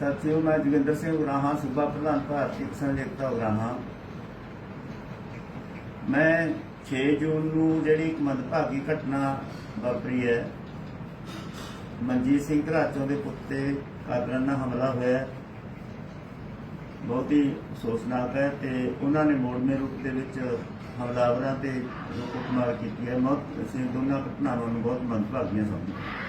ਸਾਥੀਓ ਮੈਂ ਜੋਗਿੰਦਰ ਸਿੰਘ ਉਗਰਾਹਾਂ, ਸੂਬਾ ਪ੍ਰਧਾਨ ਭਾਰਤੀ ਕਿਸਾਨ ਏਕਤਾ ਉਗਰਾਹਾਂ। ਮੈਂ 6 ਜੂਨ ਨੂੰ ਜਿਹੜੀ ਇੱਕ ਮੰਦਭਾਗੀ ਘਟਨਾ ਵਾਪਰੀ ਹੈ, ਮਨਜੀਤ ਸਿੰਘ ਘਰਾਚੋਂ ਦੇ ਪੁੱਤ ਤੇ ਕਾਤਲਾਨਾ ਹਮਲਾ ਹੋਇਆ। ਬਹੁਤ ਹੀ ਅਫਸੋਸਨਾਕ ਹੈ ਤੇ ਉਹਨਾਂ ਨੇ ਮੋੜਵੇਂ ਰੂਪ ਦੇ ਵਿੱਚ ਹਮਲਾਵਰਾਂ ਤੇ ਕੁੱਟਮਾਰ ਕੀਤੀ ਹੈ। ਮੌਤ, ਅਸੀਂ ਦੋਨਾਂ ਘਟਨਾਵਾਂ ਨੂੰ ਬਹੁਤ ਮੰਦਭਾਗੀਆਂ ਸਮਝਦੇ ਹਾਂ।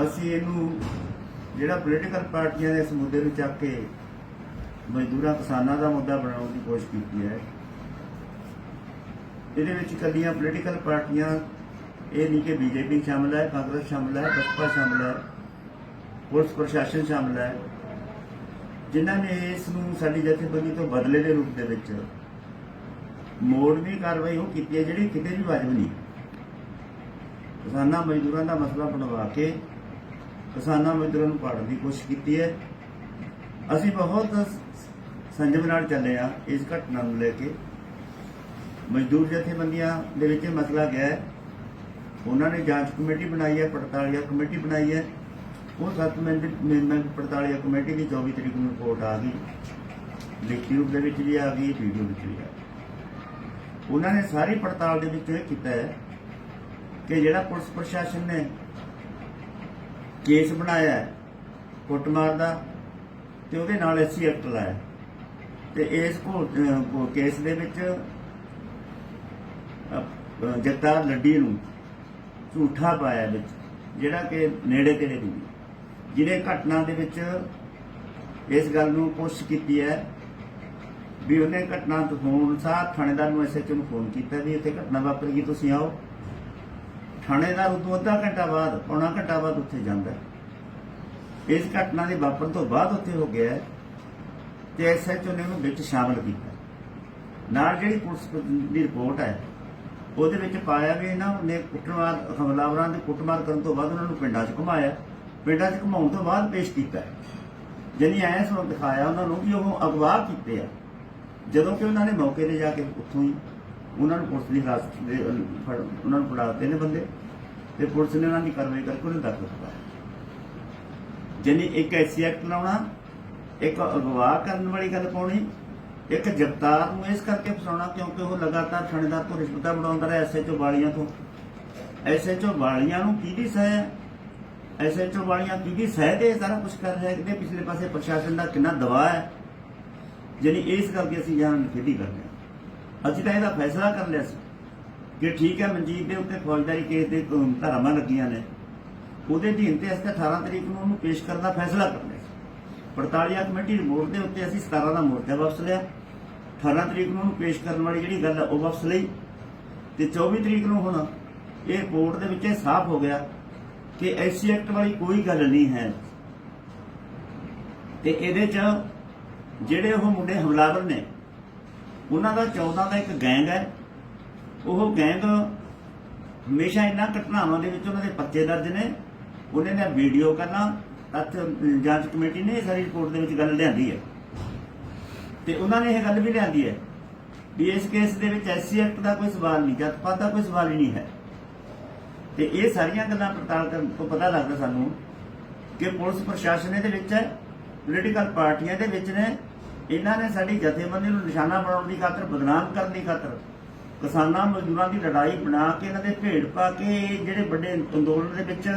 ਅਸੀਂ ਇਹਨੂੰ ਜਿਹੜਾ ਪੋਲੀਟੀਕਲ ਪਾਰਟੀਆਂ ਦੇ ਇਸ ਮੁੱਦੇ ਨੂੰ ਚੱਕ ਕੇ ਮਜ਼ਦੂਰਾਂ, ਕਿਸਾਨਾਂ ਦਾ ਮੁੱਦਾ ਬਣਾਉਣ ਦੀ ਕੋਸ਼ਿਸ਼ ਕੀਤੀ ਹੈ। ਇਹਦੇ ਵਿੱਚ ਕੱਲੀਆਂ ਪੋਲੀਟੀਕਲ ਪਾਰਟੀਆਂ ਇਹ ਨਹੀਂ ਕਿ ਬੀਜੇਪੀ ਸ਼ਾਮਲ ਹੈ, ਕਾਂਗਰਸ ਸ਼ਾਮਲ ਹੈ, ਬਸਪਾ ਸ਼ਾਮਲ ਹੈ, ਪੁਲਿਸ ਪ੍ਰਸ਼ਾਸਨ ਸ਼ਾਮਲ ਹੈ। ਜਿਨ੍ਹਾਂ ਨੇ ਇਸ ਨੂੰ ਸਾਡੀ ਜਥੇਬੰਦੀ ਤੋਂ ਬਦਲੇ ਦੇ ਰੂਪ ਦੇ ਵਿੱਚ ਮੋੜ ਵੀ ਕਾਰਵਾਈ ਉਹ ਕੀਤੀ ਹੈ, ਜਿਹੜੀ ਕਿਤੇ ਵੀ ਵਾਜਬ ਨਹੀਂ। ਕਿਸਾਨਾਂ, ਮਜ਼ਦੂਰਾਂ ਦਾ ਮਸਲਾ ਬਣਵਾ ਕੇ ਕਿਸਾਨਾਂ ਮਜ਼ਦੂਰਾਂ ਨੂੰ ਪਾੜਨ ਦੀ ਕੋਸ਼ਿਸ਼ ਕੀਤੀ ਹੈ। ਅਸੀਂ ਬਹੁਤ ਸੰਜਮ ਨਾਲ ਚੱਲੇ ਆ ਇਸ ਘਟਨਾ ਨੂੰ ਲੈ ਕੇ। ਮਜ਼ਦੂਰ ਜਥੇਬੰਦੀਆਂ ਦੇ ਵਿੱਚ ਇਹ ਮਸਲਾ ਗਿਆ ਹੈ। ਉਹਨਾਂ ਨੇ ਜਾਂਚ ਕਮੇਟੀ ਬਣਾਈ ਹੈ, ਪੜਤਾਲੀਆ ਕਮੇਟੀ ਬਣਾਈ ਹੈ। ਉਹ ਸੱਤ ਮੈਂਬਰ ਪੜਤਾਲੀਆ ਕਮੇਟੀ ਦੀ 24 ਤਰੀਕ ਨੂੰ ਰਿਪੋਰਟ ਆ ਗਈ। ਲਿਖਤੀ ਰੂਪ ਦੇ ਵਿੱਚ ਵੀ ਆ ਗਈ, ਵੀਡੀਓ ਵਿੱਚ ਵੀ ਆ ਗਈ। ਉਹਨਾਂ ਨੇ ਸਾਰੀ ਪੜਤਾਲ ਦੇ ਵਿੱਚ ਇਹ ਕੀਤਾ ਹੈ ਕਿ ਜਿਹੜਾ ਪੁਲਿਸ ਪ੍ਰਸ਼ਾਸਨ ਨੇ ਕੇਸ ਬਣਾਇਆ ਹੈ ਕੁੱਟਮਾਰ ਦਾ ਤੇ ਉਹਦੇ ਨਾਲ ਐਸਸੀ ਐਕਟ ਲਾਇਆ ਤੇ ਇਸ ਕੇਸ ਦੇ ਵਿੱਚ ਅਹ, ਜਗਤਾਰ ਲੱਡੀ ਨੂੰ ਝੂਠਾ ਪਾਇਆ ਵਿੱਚ ਜਿਹੜਾ ਕਿ ਨੇੜੇ ਤੇੜੇ ਨਹੀਂ। ਜਿਹਨੇ ਘਟਨਾ ਦੇ ਵਿੱਚ ਇਸ ਗੱਲ ਨੂੰ ਕੋਸ਼ਿਸ਼ ਕੀਤੀ ਹੈ ਵੀ ਉਹਨੇ ਘਟਨਾ ਤੋਂ ਹੋਣ ਸਾਰ ਥਾਣੇਦਾਰ ਨੂੰ ਐਸਐਚਓ ਨੂੰ ਫੋਨ ਕੀਤਾ ਵੀ ਇੱਥੇ ਘਟਨਾ ਵਾਪਰ ਗਈ ਤੁਸੀਂ ਆਓ। ਥਾਣੇਦਾਰ ਉਦੋਂ ਅੱਧਾ ਘੰਟਾ ਬਾਅਦ, ਪੌਣਾ ਘੰਟਾ ਬਾਅਦ ਉੱਥੇ ਜਾਂਦਾ ਇਸ ਘਟਨਾ ਦੇ ਵਾਪਰਨ ਤੋਂ ਬਾਅਦ ਉੱਥੇ ਹੋ ਗਿਆ ਹੈ ਤੇ ਐਸਐਚਓ ਨੇ ਉਹਨੂੰ ਵਿੱਚ ਸ਼ਾਮਲ ਕੀਤਾ ਨਾਲ ਜਿਹੜੀ ਪੁਲਿਸ ਦੀ ਰਿਪੋਰਟ ਹੈ, ਉਹਦੇ ਵਿੱਚ ਪਾਇਆ ਵੀ ਇਹਨਾਂ ਨੇ ਕੁੱਟਮਾਰ, ਹਮਲਾਵਰਾਂ ਦੇ ਕੁੱਟਮਾਰ ਕਰਨ ਤੋਂ ਬਾਅਦ ਉਹਨਾਂ ਨੂੰ ਪਿੰਡਾਂ 'ਚ ਘੁਮਾਇਆ ਪਿੰਡਾਂ 'ਚ ਘੁਮਾਉਣ ਤੋਂ ਬਾਅਦ ਪੇਸ਼ ਕੀਤਾ ਹੈ। ਜਾਣੀ ਐਂ ਦਿਖਾਇਆ ਉਹਨਾਂ ਨੂੰ ਵੀ ਉਹ ਅਗਵਾ ਕੀਤੇ ਆ। ਜਦੋਂ ਕਿ ਉਹਨਾਂ ਨੇ ਮੌਕੇ ਤੇ ਜਾ ਕੇ ਉੱਥੋਂ ਹੀ ਉਹਨਾਂ ਨੂੰ ਪੁਲਿਸ ਦੀ ਹਿਰਾਸਤ ਦੇ, ਫੜ- ਉਹਨਾਂ ਨੂੰ ਫੜਾ ਦਿੱਤੇ ਨੇ ਬੰਦੇ ਤੇ ਪੁਲਿਸ ਨੇ ਉਹਨਾਂ ਦੀ ਕਾਰਵਾਈ ਕਰਕੇ ਉਹਨੂੰ ਦਾਖਲ ਕਰਵਾਇਆ ਜਾਣੀ ਇੱਕ ਐਸੀ ਐਕਟ ਲਾਉਣਾ ਇੱਕ ਅਗਵਾ ਕਰਨ ਵਾਲੀ ਗੱਲ ਪਾਉਣੀ, ਇੱਕ ਜਗਤਾਰ ਨੂੰ ਇਸ ਕਰਕੇ ਫਸਾਉਣਾ ਕਿਉਂਕਿ ਉਹ ਲਗਾਤਾਰ ਥਾਣੇਦਾਰ ਤੋਂ ਰਿਸ਼ਵਤਾਂ ਬਣਾਉਂਦਾ ਰਿਹਾ ਐਸਐਚਓ ਵਾਲੀਆਂ ਤੋਂ। ਐਸਐਚਓ ਵਾਲੀਆਂ ਨੂੰ ਕਿਹਦੀ ਸਹਿ? ਹੈ ਐਸਐਚਓ ਵਾਲੀਆਂ ਕਿਹਦੀ ਸਹਿ ਤੇ ਇਹ ਸਾਰਾ ਕੁਝ ਕਰ ਰਿਹਾ ਹੈ ਕਿ ਪਿਛਲੇ ਪਾਸੇ ਪ੍ਰਸ਼ਾਸਨ ਦਾ ਕਿੰਨਾ ਦਬਾਅ ਹੈ। ਜਾਣੀ ਇਸ ਕਰਕੇ ਅਸੀਂ ਜਾਨ ਖੇਡੀ ਕਰਦੇ ਹਾਂ। ਅਸੀਂ ਤਾਂ ਇਹਦਾ ਫੈਸਲਾ ਕਰ ਲਿਆ ਸੀ ਕਿ ਠੀਕ ਹੈ ਮਨਜੀਤ ਦੇ ਉੱਤੇ ਫੌਜਦਾਰੀ ਕੇਸ ਦੇ ਧਾਰਾਵਾਂ ਲੱਗੀਆਂ ਨੇ। ਉਹਦੇ ਅਧੀਨ ਤੇ ਅਸੀਂ ਤਾਂ 18 ਤਰੀਕ ਨੂੰ ਉਹਨੂੰ ਪੇਸ਼ ਕਰਨ ਦਾ ਫੈਸਲਾ ਕਰ ਲਿਆ ਸੀ। ਪੜਤਾਲੀਆ ਕਮੇਟੀ ਰਿਪੋਰਟ ਦੇ ਉੱਤੇ ਅਸੀਂ 17 ਦਾ ਮੋਰਚਾ ਵਾਪਸ ਲਿਆ। 18 ਤਰੀਕ ਨੂੰ ਉਹਨੂੰ ਪੇਸ਼ ਕਰਨ ਵਾਲੀ ਜਿਹੜੀ ਗੱਲ ਉਹ ਵਾਪਸ ਲਈ। ਤੇ 24 ਤਰੀਕ ਨੂੰ ਹੁਣ ਇਹ ਰਿਪੋਰਟ ਦੇ ਵਿੱਚ ਇਹ ਸਾਫ਼ ਹੋ ਗਿਆ ਕਿ ਐਸਸੀ ਐਕਟ ਵਾਲੀ ਕੋਈ ਗੱਲ ਨਹੀਂ ਹੈ। ਤੇ ਇਹਦੇ 'ਚ ਜਿਹੜੇ ਉਹ ਮੁੰਡੇ ਹਮਲਾਵਰ ਨੇ ਉਹਨਾਂ ਦਾ 14 ਦਾ ਇੱਕ ਗੈਂਗ ਹੈ। ਉਹ ਗੈਂਗ ਹਮੇਸ਼ਾ ਇਹਨਾਂ ਘਟਨਾਵਾਂ ਦੇ ਵਿੱਚ ਉਹਨਾਂ ਦੇ ਪਰਚੇ ਦਰਜ ਨੇ। ਉਹਨਾਂ ਨੇ ਵੀਡੀਓ ਕਰਨਾ, ਤੱਥ ਜਾਂਚ ਕਮੇਟੀ ਨੇ, ਇਹ ਸਾਰੀ ਰਿਪੋਰਟ ਦੇ ਵਿੱਚ ਗੱਲ ਲਿਆਂਦੀ ਹੈ। ਤੇ ਉਹਨਾਂ ਨੇ ਇਹ ਗੱਲ ਵੀ ਲਿਆਂਦੀ ਹੈ ਵੀ ਇਸ ਕੇਸ ਦੇ ਵਿੱਚ ਐਸਸੀ ਐਕਟ ਦਾ ਕੋਈ ਸਵਾਲ ਨਹੀਂ ਜੱਤ ਪਾਤ ਦਾ ਕੋਈ ਸਵਾਲ ਹੀ ਨਹੀਂ ਹੈ। ਤੇ ਇਹ ਸਾਰੀਆਂ ਗੱਲਾਂ ਪੜਤਾਲ ਕਰਨ ਤੋਂ ਪਤਾ ਲੱਗਦਾ ਸਾਨੂੰ ਕਿ ਪੁਲਿਸ ਪ੍ਰਸ਼ਾਸਨ ਇਹਦੇ ਵਿੱਚ ਹੈ ਪੋਲੀਟੀਕਲ ਪਾਰਟੀਆਂ ਦੇ ਵਿੱਚ ਨੇ ਇਹਨਾਂ ਨੇ ਸਾਡੀ ਜਥੇਬੰਦੀ ਨੂੰ ਨਿਸ਼ਾਨਾ ਬਣਾਉਣ ਦੀ ਖਾਤਰ, ਬਦਨਾਮ ਕਰਨ ਦੀ ਖਾਤਰ, ਕਿਸਾਨਾਂ ਮਜ਼ਦੂਰਾਂ ਦੀ ਲੜਾਈ ਬਣਾ ਕੇ ਇਹਨਾਂ ਦੇ ਭੇੜ ਪਾ ਕੇ ਜਿਹੜੇ ਵੱਡੇ ਅੰਦੋਲਨ ਦੇ ਵਿੱਚ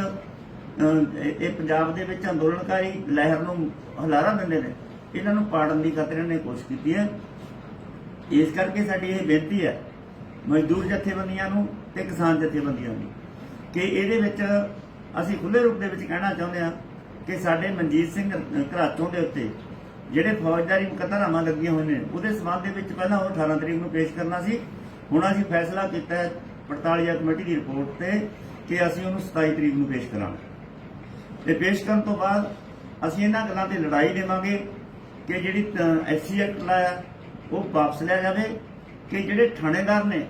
ਇਹ ਪੰਜਾਬ ਦੇ ਵਿੱਚ ਅੰਦੋਲਨਕਾਰੀ ਲਹਿਰ ਨੂੰ ਹਲਾਰਾ ਦਿੰਦੇ ਨੇ, ਇਹਨਾਂ ਨੂੰ ਪਾੜਨ ਦੀ ਖਾਤਰ ਇਹਨਾਂ ਨੇ ਕੋਸ਼ਿਸ਼ ਕੀਤੀ ਹੈ। ਇਸ ਕਰਕੇ ਸਾਡੀ ਇਹ ਬੇਨਤੀ ਹੈ, ਮਜ਼ਦੂਰ ਜਥੇਬੰਦੀਆਂ ਨੂੰ ਤੇ ਕਿਸਾਨ ਜਥੇਬੰਦੀਆਂ ਨੂੰ, ਕਿ ਇਹਦੇ ਵਿੱਚ ਅਸੀਂ ਖੁੱਲੇ ਰੂਪ ਦੇ ਵਿੱਚ ਕਹਿਣਾ ਚਾਹੁੰਦੇ ਹਾਂ ਕਿ ਸਾਡੇ ਮਨਜੀਤ ਸਿੰਘ ਘਰਾਚੋਂ ਦੇ ਉੱਤੇ ਜਿਹੜੇ ਫੌਜਦਾਰੀ ਮੁਕੱਦਮਾਂ ਲੱਗੀਆਂ ਹੋਈਆਂ ਨੇ, ਉਹਦੇ ਸਬੰਧ ਦੇ ਵਿੱਚ ਪਹਿਲਾਂ ਉਹ 18 ਤਰੀਕ ਨੂੰ ਪੇਸ਼ ਕਰਨਾ ਸੀ। ਹੁਣ ਅਸੀਂ ਫੈਸਲਾ ਕੀਤਾ ਹੈ 48 ਕਮੇਟੀ ਦੀ ਰਿਪੋਰਟ ਤੇ ਕਿ ਅਸੀਂ ਉਹਨੂੰ 27 ਤਰੀਕ ਨੂੰ ਪੇਸ਼ ਕਰਾਂਗੇ। ਤੇ ਪੇਸ਼ ਕਰਨ ਤੋਂ ਬਾਅਦ ਅਸੀਂ ਇਹਨਾਂ ਗੱਲਾਂ ਤੇ ਲੜਾਈ ਦੇਵਾਂਗੇ ਕਿ ਜਿਹੜੀ ਐਸਸੀ ਐਕਟ ਲਾਇਆ, ਉਹ ਵਾਪਸ ਲਿਆ ਜਾਵੇ, ਕਿ ਜਿਹੜੇ ਥਾਣੇਦਾਰ ਨੇ,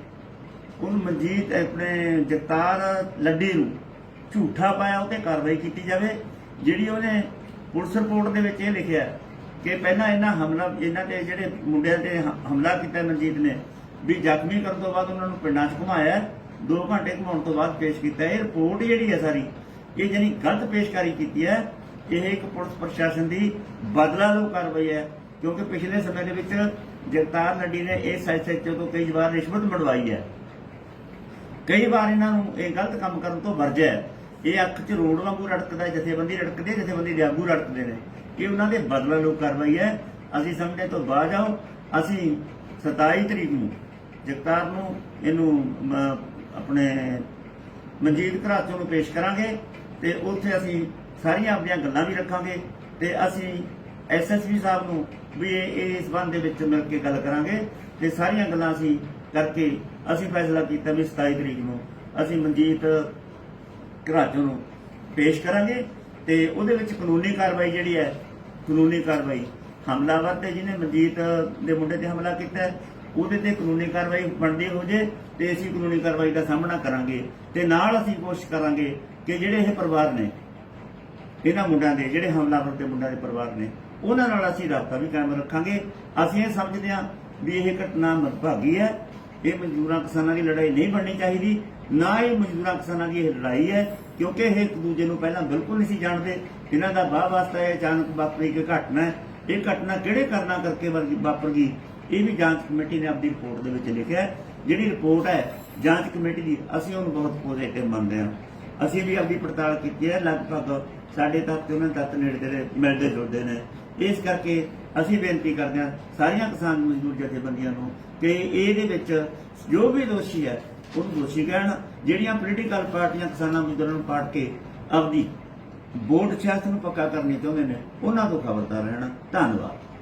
ਉਹਨੂੰ ਮਨਜੀਤ, ਆਪਣੇ ਜਗਤਾਰ ਲੱਡੀ ਨੂੰ ਝੂਠਾ ਪਾਇਆ, ਉਹ ਤੇ ਕਾਰਵਾਈ ਕੀਤੀ ਜਾਵੇ। ਜਿਹੜੀ ਉਹਨੇ ਪੁਲਿਸ ਰਿਪੋਰਟ ਦੇ ਵਿੱਚ ਇਹ ਲਿਖਿਆ ਕਿ ਪਹਿਲਾਂ ਇਹਨਾਂ ਹਮਲਾ ਇਹਨਾਂ ਤੇ ਜਿਹੜੇ ਮੁੰਡਿਆਂ ਤੇ ਹ- ਹਮਲਾ ਕੀਤਾ ਮਨਜੀਤ ਨੇ, ਵੀ ਜ਼ਖਮੀ ਕਰਨ ਤੋਂ ਬਾਅਦ ਉਹਨਾਂ ਨੂੰ ਪਿੰਡਾਂ 'ਚ ਘੁਮਾਇਆ 2 ਘੰਟੇ ਘੁਮਾਉਣ ਤੋਂ ਬਾਅਦ ਪੇਸ਼ ਕੀਤਾ। ਇਹ ਰਿਪੋਰਟ ਜਿਹੜੀ ਹੈ ਸਾਰੀ, ਇਹ ਜਿਹੜੀ ਗਲਤ ਪੇਸ਼ਕਾਰੀ ਕੀਤੀ ਹੈ। ਇਹ ਇੱਕ ਪੁਲਿਸ ਪ੍ਰਸ਼ਾਸਨ ਦੀ ਬਦਲਾ ਲਓ ਕਾਰਵਾਈ ਹੈ, ਕਿਉਂਕਿ ਪਿਛਲੇ ਸਮੇਂ ਦੇ ਵਿੱਚ ਜਗਤਾਰ ਨੱਡੀ ਨੇ ਇਸ ਐਸਐਚਓ ਤੋਂ ਕਈ ਵਾਰ ਰਿਸ਼ਵਤ ਮੜਵਾਈ ਹੈ। ਕਈ ਵਾਰ ਇਹਨਾਂ ਨੂੰ ਇਹ ਗਲਤ ਕੰਮ ਕਰਨ ਤੋਂ ਵਰਜਿਆ ਹੈ। ਇਹ ਅੱਖ 'ਚ ਰੋਡ ਵਾਂਗੂ ਰੜਕਦਾ ਜਥੇਬੰਦੀ ਰੜਕਦੀ ਹੈ, ਜਥੇਬੰਦੀ ਦੇ ਆਗੂ ਰੜਕਦੇ ਨੇ। ਇਹ ਉਹਨਾਂ ਦੇ ਬਦਲਾ ਲੋ ਕਾਰਵਾਈ ਹੈ। ਅਸੀਂ ਸਮਝਦੇ ਤੋਂ ਬਾਅਦ ਆਓ ਅਸੀਂ 27 ਤਰੀਕ ਨੂੰ ਜਗਤਾਰ ਨੂੰ ਇਹਨੂੰ ਆਪਣੇ ਮਨਜੀਤ ਘਰਾਚੋਂ ਨੂੰ ਪੇਸ਼ ਕਰਾਂਗੇ ਤੇ ਉੱਥੇ ਅਸੀਂ ਸਾਰੀਆਂ ਆਪਣੀਆਂ ਗੱਲਾਂ ਵੀ ਰੱਖਾਂਗੇ ਤੇ ਅਸੀਂ ਐਸਐਸਪੀ ਸਾਹਿਬ ਨੂੰ ਵੀ ਇਹ ਇਹ ਇਸ ਬੰਦ ਦੇ ਵਿੱਚ ਮਿਲ ਕੇ ਗੱਲ ਕਰਾਂਗੇ ਤੇ ਸਾਰੀਆਂ ਗੱਲਾਂ ਅਸੀਂ ਕਰਕੇ ਅਸੀਂ ਫੈਸਲਾ ਕੀਤਾ ਵੀ 27 ਤਰੀਕ ਨੂੰ। ਅਸੀਂ ਮਨਜੀਤ ਘਰਾਚੋਂ ਨੂੰ ਪੇਸ਼ ਕਰਾਂਗੇ ਤੇ ਉਹਦੇ ਵਿੱਚ ਕਾਨੂੰਨੀ ਕਾਰਵਾਈ ਜਿਹੜੀ ਹੈ, ਕਾਨੂੰਨੀ ਕਾਰਵਾਈ ਹਮਲਾਵਰ ਤੇ ਜਿਹਨੇ ਮਨਜੀਤ ਦੇ ਮੁੰਡੇ ਤੇ ਹਮਲਾ ਕੀਤਾ ਉਹਦੇ ਤੇ ਕਾਨੂੰਨੀ ਕਾਰਵਾਈ ਬਣਦੀ ਹੋ ਜੇ ਤੇ ਅਸੀਂ ਕਾਨੂੰਨੀ ਕਾਰਵਾਈ ਦਾ ਸਾਹਮਣਾ ਕਰਾਂਗੇ ਤੇ ਨਾਲ ਅਸੀਂ ਕੋਸ਼ਿਸ਼ ਕਰਾਂਗੇ ਕਿ ਜਿਹੜੇ ਇਹ ਪਰਿਵਾਰ ਨੇ, ਇਹਨਾਂ ਮੁੰਡਿਆਂ ਦੇ, ਜਿਹੜੇ ਹਮਲਾਵਰ ਤੇ ਮੁੰਡਿਆਂ ਦੇ ਪਰਿਵਾਰ ਨੇ, ਉਹਨਾਂ ਨਾਲ ਅਸੀਂ ਰਾਬਤਾ ਵੀ ਕਾਇਮ ਰੱਖਾਂਗੇ। ਅਸੀਂ ਇਹ ਸਮਝਦੇ ਹਾਂ ਵੀ ਇਹ ਘਟਨਾ ਮਦਭਾਗੀ ਹੈ, ਇਹ ਮਜ਼ਦੂਰਾਂ ਕਿਸਾਨਾਂ ਦੀ ਲੜਾਈ ਨਹੀਂ ਬਣਨੀ ਚਾਹੀਦੀ। ਨਾ ਹੀ ਮਜ਼ਦੂਰਾਂ ਕਿਸਾਨਾਂ ਦੀ ਇਹ ਲੜਾਈ ਹੈ, ਕਿਉਂਕਿ ਇਹ ਇੱਕ ਦੂਜੇ ਨੂੰ ਪਹਿਲਾਂ ਬਿਲਕੁਲ ਨਹੀਂ ਸੀ ਜਾਣਦੇ। ਇਹਨਾਂ ਦਾ ਵਾਹ ਵਾਸਤਾ ਇਹ ਅਚਾਨਕ ਵਾਪਰੀ ਇੱਕ ਘਟਨਾ ਇਹ ਘਟਨਾ ਕਿਹੜੇ ਕਾਰਨਾਂ ਕਰਕੇ ਵਾਪਰ ਗਈ? ਇਹ ਵੀ ਜਾਂਚ ਕਮੇਟੀ ਨੇ ਆਪਣੀ ਰਿਪੋਰਟ ਦੇ ਵਿੱਚ ਲਿਖਿਆ ਜਿਹੜੀ ਰਿਪੋਰਟ ਹੈ, ਜਾਂਚ ਕਮੇਟੀ ਦੀ ਅਸੀਂ ਉਹਨੂੰ ਬਹੁਤ ਪੋਜ਼ਿਟਿਵ ਮੰਨਦੇ ਹਾਂ। ਅਸੀਂ ਵੀ ਆਪਣੀ ਪੜਤਾਲ ਕੀਤੀ ਹੈ। ਲਗਭਗ ਸਾਡੇ ਤੱਕ ਤੇ ਉਹਨਾਂ ਤੱਕ ਨੇੜੇ ਤੇੜੇ ਮਿਲਦੇ ਜੁਲਦੇ ਨੇ। ਇਸ ਕਰਕੇ ਅਸੀਂ ਬੇਨਤੀ ਕਰਦੇ ਹਾਂ ਸਾਰੀਆਂ ਕਿਸਾਨ ਮਜ਼ਦੂਰ ਜਥੇਬੰਦੀਆਂ ਨੂੰ ਕਿ ਇਹਦੇ ਵਿੱਚ ਜੋ ਵੀ ਦੋਸ਼ੀ ਹੈ, ਉਹਨੂੰ ਦੋਸ਼ੀ ਕਹਿਣ, ਜਿਹੜੀਆਂ ਪੋਲੀਟੀਕਲ ਪਾਰਟੀਆਂ ਕਿਸਾਨਾਂ ਮਜ਼ਦੂਰਾਂ ਨੂੰ ਪਾੜ ਕੇ ਆਪਦੀ ਵੋਟ ਸਿਆਸਤ ਨੂੰ ਪੱਕਾ ਕਰਨੀ ਚਾਹੁੰਦੇ ਨੇ, ਉਹਨਾਂ ਤੋਂ ਖਬਰਦਾਰ ਰਹਿਣਾ। ਧੰਨਵਾਦ।